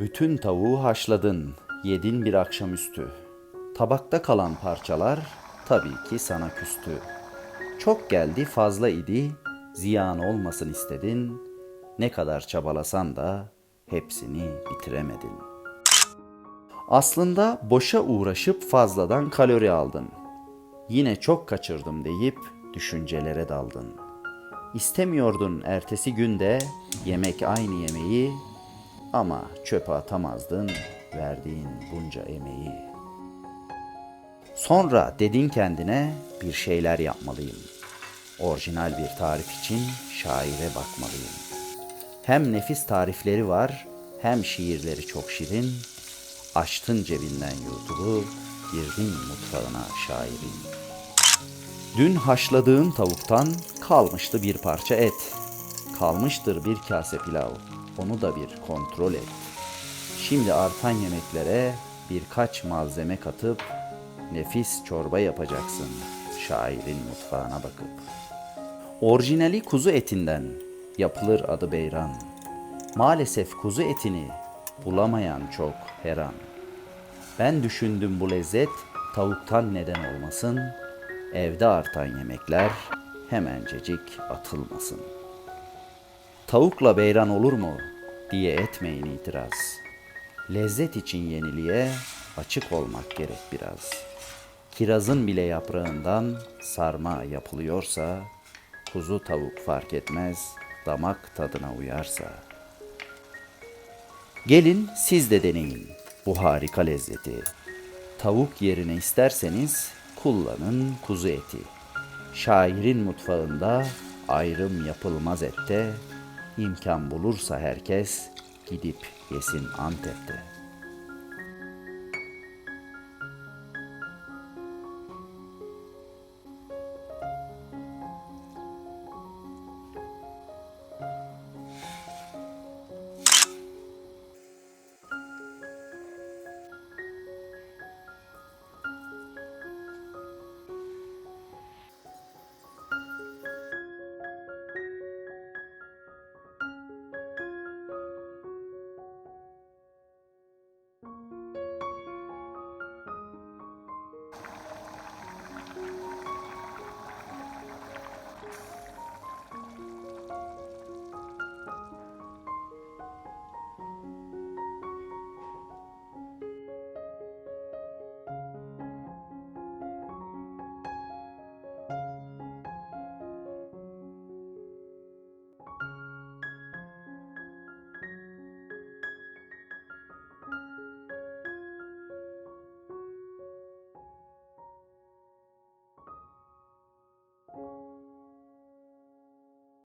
Bütün tavuğu haşladın, yedin bir akşamüstü. Tabakta kalan parçalar tabii ki sana küstü. Çok geldi fazla idi, ziyan olmasın istedin. Ne kadar çabalasan da hepsini bitiremedin. Aslında boşa uğraşıp fazladan kalori aldın. Yine çok kaçırdım deyip düşüncelere daldın. İstemiyordun ertesi günde yemek aynı yemeği ama çöpe atamazdın verdiğin bunca emeği. Sonra dedin kendine bir şeyler yapmalıyım. Orijinal bir tarif için şaire bakmalıyım. Hem nefis tarifleri var hem şiirleri çok şirin. Açtın cebinden YouTube'u, girdin mutfağına şairin. Dün haşladığın tavuktan kalmıştı bir parça et. Kalmıştır bir kase pilav. Onu da bir kontrol et. Şimdi artan yemeklere birkaç malzeme katıp nefis çorba yapacaksın şairin mutfağına bakıp. Orijinali kuzu etinden yapılır adı beyran. Maalesef kuzu etini bulamayan çok her an. Ben düşündüm bu lezzet tavuktan neden olmasın. Evde artan yemekler hemencecik atılmasın. Tavukla beyran olur mu diye etmeyin itiraz. Lezzet için yeniliğe açık olmak gerek biraz. Kirazın bile yaprağından sarma yapılıyorsa, kuzu tavuk fark etmez, damak tadına uyarsa. Gelin siz de deneyin bu harika lezzeti. Tavuk yerine isterseniz kullanın kuzu eti. Şairin mutfağında ayrım yapılmaz ette, imkan bulursa herkes gidip yesin Antep'te.